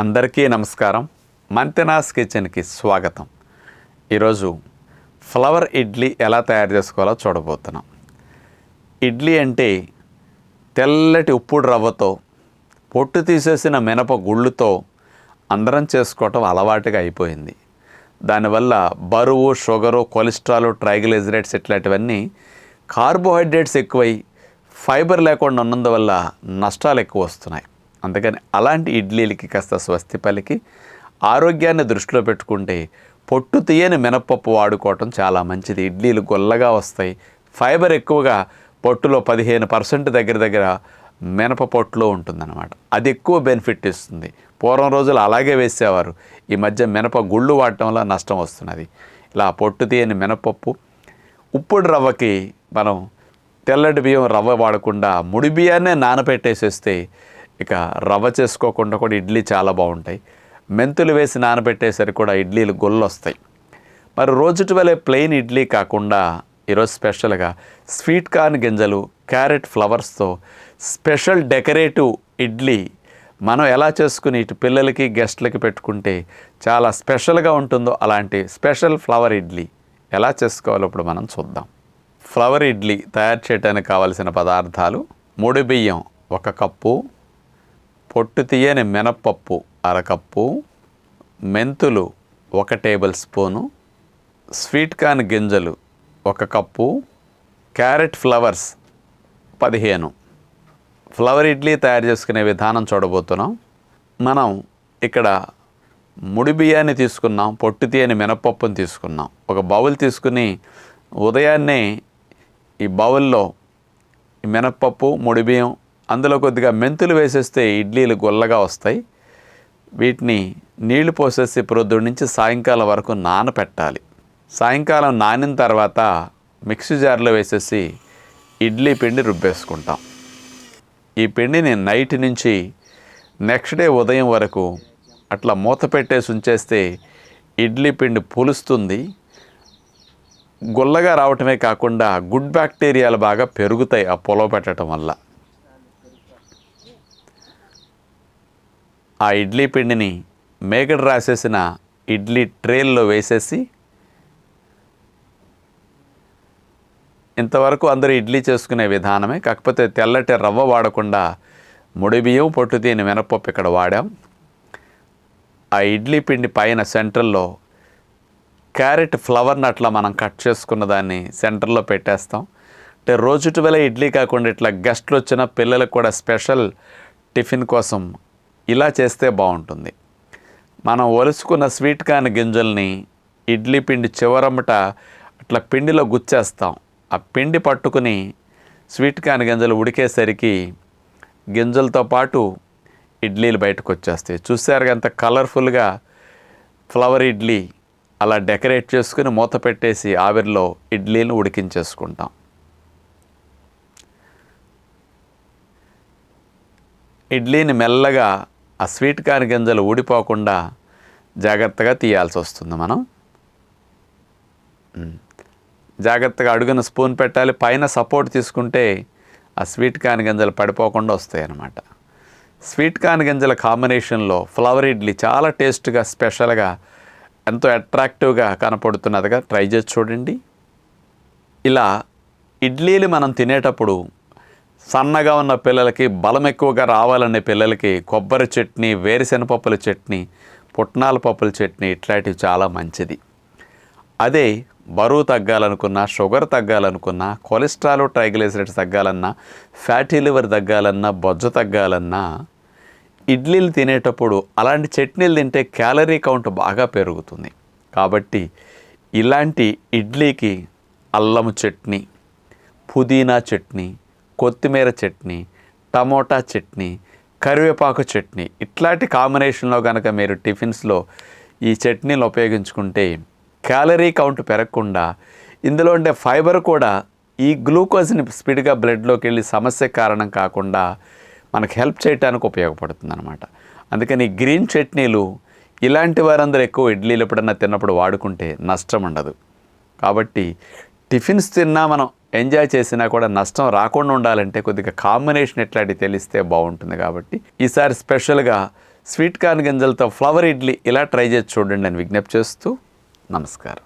అందరికీ నమస్కారం. మంతెనాస్ కిచెన్కి స్వాగతం. ఈరోజు ఫ్లవర్ ఇడ్లీ ఎలా తయారు చేసుకోవాలో చూడబోతున్నాం. ఇడ్లీ అంటే తెల్లటి ఉప్పుడు రవ్వతో పొట్టు తీసేసిన మినప గుళ్ళుతో అందరం చేసుకోవటం అలవాటుగా అయిపోయింది. దానివల్ల బరువు షుగరు కొలెస్ట్రాల్ ట్రైగ్లైజరేట్స్ ఇట్లాంటివన్నీ కార్బోహైడ్రేట్స్ ఎక్కువై ఫైబర్ లేకుండా ఉన్నందువల్ల నష్టాలు ఎక్కువ వస్తున్నాయి. అందుకని అలాంటి ఇడ్లీలకి కాస్త స్వస్తి పలికి ఆరోగ్యాన్ని దృష్టిలో పెట్టుకుంటే పొట్టు తీయని మినపప్పు వాడుకోవటం చాలా మంచిది. ఇడ్లీలు గొల్లగా వస్తాయి. ఫైబర్ ఎక్కువగా పొట్టులో పదిహేను పర్సెంట్ దగ్గర దగ్గర మినప పొట్టులో ఉంటుందన్నమాట. అది ఎక్కువ బెనిఫిట్ ఇస్తుంది. పూర్వం రోజులు అలాగే వేసేవారు. ఈ మధ్య మినప గుళ్ళు వాడటం వల్ల నష్టం వస్తున్నది. ఇలా పొట్టు తీయని మినపప్పు ఉప్పుడు రవ్వకి మనం తెల్లటి బియ్యం రవ్వ వాడకుండా ముడి బియ్యాన్నే నానబెట్టేసేస్తే ఇక రవ్వ చేసుకోకుండా కూడా ఇడ్లీ చాలా బాగుంటాయి. మెంతులు వేసి నానబెట్టేసరికి కూడా ఇడ్లీలు గొల్లు వస్తాయి మరి రోజుటి వలె ప్లెయిన్ ఇడ్లీ కాకుండా ఈరోజు స్పెషల్గా స్వీట్ కార్న్ గింజలు క్యారెట్ ఫ్లవర్స్తో స్పెషల్ డెకరేటివ్ ఇడ్లీ మనం ఎలా చేసుకుని ఇటు పిల్లలకి గెస్ట్లకి పెట్టుకుంటే చాలా స్పెషల్గా ఉంటుందో అలాంటి స్పెషల్ ఫ్లవర్ ఇడ్లీ ఎలా చేసుకోవాలో ఇప్పుడు మనం చూద్దాం. ఫ్లవర్ ఇడ్లీ తయారు చేయడానికి కావలసిన పదార్థాలు ముడి బియ్యం ఒక కప్పు పొట్టు తీయని మినప్పప్పు అరకప్పు మెంతులు ఒక టేబుల్ స్పూను స్వీట్ కార్న్ గింజలు ఒక కప్పు క్యారెట్ ఫ్లవర్స్ పదిహేను. ఫ్లవర్ ఇడ్లీ తయారు చేసుకునే విధానం చూడబోతున్నాం. మనం ఇక్కడ ముడి బియ్యాన్ని తీసుకున్నాం పొట్టు తీయని మినపప్పుని తీసుకున్నాం. ఒక బౌల్ తీసుకుని ఉదయాన్నే ఈ బౌల్లో ఈ మినప్పప్పు ముడి బియ్యం అందులో కొద్దిగా మెంతులు వేసేస్తే ఇడ్లీలు గొల్లగా వస్తాయి. వీటిని నీళ్ళు పోసేసి ప్రొద్దుడి నుంచి సాయంకాలం వరకు నానపెట్టాలి. సాయంకాలం నానిన తర్వాత మిక్సీ జార్లో వేసేసి ఇడ్లీ పిండి రుబ్బేసుకుంటాం. ఈ పిండిని నైట్ నుంచి నెక్స్ట్ డే ఉదయం వరకు అట్లా మూత పెట్టేసి ఉంచేస్తే ఇడ్లీ పిండి పులుస్తుంది. గుల్లగా రావటమే కాకుండా గుడ్ బ్యాక్టీరియాలు బాగా పెరుగుతాయి ఆ పొలవ పెట్టడం వల్ల. ఆ ఇడ్లీ పిండిని మేగడ రాసేసిన ఇడ్లీ ట్రేల్లో వేసేసి ఇంతవరకు అందరూ ఇడ్లీ చేసుకునే విధానమే. కాకపోతే తెల్లటి రవ్వ వాడకుండా ముడి బియ్యం పొట్టు తీని మినపప్పు ఇక్కడ వాడాం. ఆ ఇడ్లీ పిండి పైన సెంటర్లో క్యారెట్ ఫ్లవర్ని అట్లా మనం కట్ చేసుకున్న దాన్ని సెంటర్లో పెట్టేస్తాం. అంటే రోజుటి వేళ ఇడ్లీ కాకుండా ఇట్లా గెస్ట్లు వచ్చిన పిల్లలకు కూడా స్పెషల్ టిఫిన్ కోసం ఇలా చేస్తే బాగుంటుంది. మనం ఒలుసుకున్న స్వీట్ కాన్ గింజల్ని ఇడ్లీ పిండి చివరమ్మట అట్లా పిండిలో గుచ్చేస్తాం. ఆ పిండి పట్టుకుని స్వీట్ కాన్ గింజలు ఉడికేసరికి గింజలతో పాటు ఇడ్లీలు బయటకు వచ్చేస్తాయి చూసారు ఎంత కలర్ఫుల్గా ఫ్లవర్ ఇడ్లీ అలా డెకరేట్ చేసుకుని మూత పెట్టేసి ఆవిరిలో ఇడ్లీని ఉడికించేసుకుంటాం. ఇడ్లీని మెల్లగా ఆ స్వీట్ కార్న్ గింజలు ఊడిపోకుండా జాగ్రత్తగా తీయాల్సి వస్తుంది మనం. జాగ్రత్తగా అడుగున స్పూన్ పెట్టాలి పైన సపోర్ట్ తీసుకుంటే ఆ స్వీట్ కార్న్ గింజలు పడిపోకుండా వస్తాయి అన్నమాట స్వీట్ కార్న్ గింజల కాంబినేషన్లో ఫ్లవర్ ఇడ్లీ చాలా టేస్ట్గా స్పెషల్గా ఎంతో అట్రాక్టివ్గా కనపడుతున్నదిగా ట్రై చేసి చూడండి. ఇలా ఇడ్లీలు మనం తినేటప్పుడు సన్నగా ఉన్న పిల్లలకి బలం ఎక్కువగా రావాలనే పిల్లలకి కొబ్బరి చట్నీ వేరుశెనగపప్పుల చట్నీ పుట్నాల పప్పుల చట్నీ ఇట్లాంటివి చాలా మంచిది. అదే బరువు తగ్గాలనుకున్నా షుగర్ తగ్గాలనుకున్నా కొలెస్ట్రాల్ ట్రైగ్లిసరైడ్స్ తగ్గాలన్నా ఫ్యాటీ లివర్ తగ్గాలన్నా బొజ్జ తగ్గాలన్నా ఇడ్లీలు తినేటప్పుడు అలాంటి చట్నీలు తింటే క్యాలరీ కౌంట్ బాగా పెరుగుతుంది. కాబట్టి ఇలాంటి ఇడ్లీకి అల్లము చట్నీ పుదీనా చట్నీ కొత్తిమీర చట్నీ టమోటా చట్నీ కరివేపాకు చట్నీ ఇట్లాంటి కాంబినేషన్లో కనుక మీరు టిఫిన్స్లో ఈ చట్నీలు ఉపయోగించుకుంటే క్యాలరీ కౌంట్ పెరగకుండా ఇందులో ఉండే ఫైబర్ కూడా ఈ గ్లూకోజ్ని స్పీడ్గా బ్లడ్లోకి వెళ్ళి సమస్య కారణం కాకుండా మనకు హెల్ప్ చేయడానికి ఉపయోగపడుతుంది అనమాట అందుకని ఈ గ్రీన్ చట్నీలు ఇలాంటి వారందరూ ఎక్కువ ఇడ్లీలు ఎప్పుడన్నా తిన్నప్పుడు వాడుకుంటే నష్టం ఉండదు. కాబట్టి టిఫిన్స్ తిన్నా మనం ఎంజాయ్ చేసినా కూడా నష్టం రాకుండా ఉండాలంటే కొద్దిగా కాంబినేషన్ ఎట్లాంటి తెలిస్తే బాగుంటుంది కాబట్టి ఈసారి స్పెషల్గా స్వీట్ కార్న్ గింజలతో ఫ్లవర్ ఇడ్లీ ఇలా ట్రై చేసి చూడండి అని విజ్ఞప్తి చేస్తూ నమస్కారం.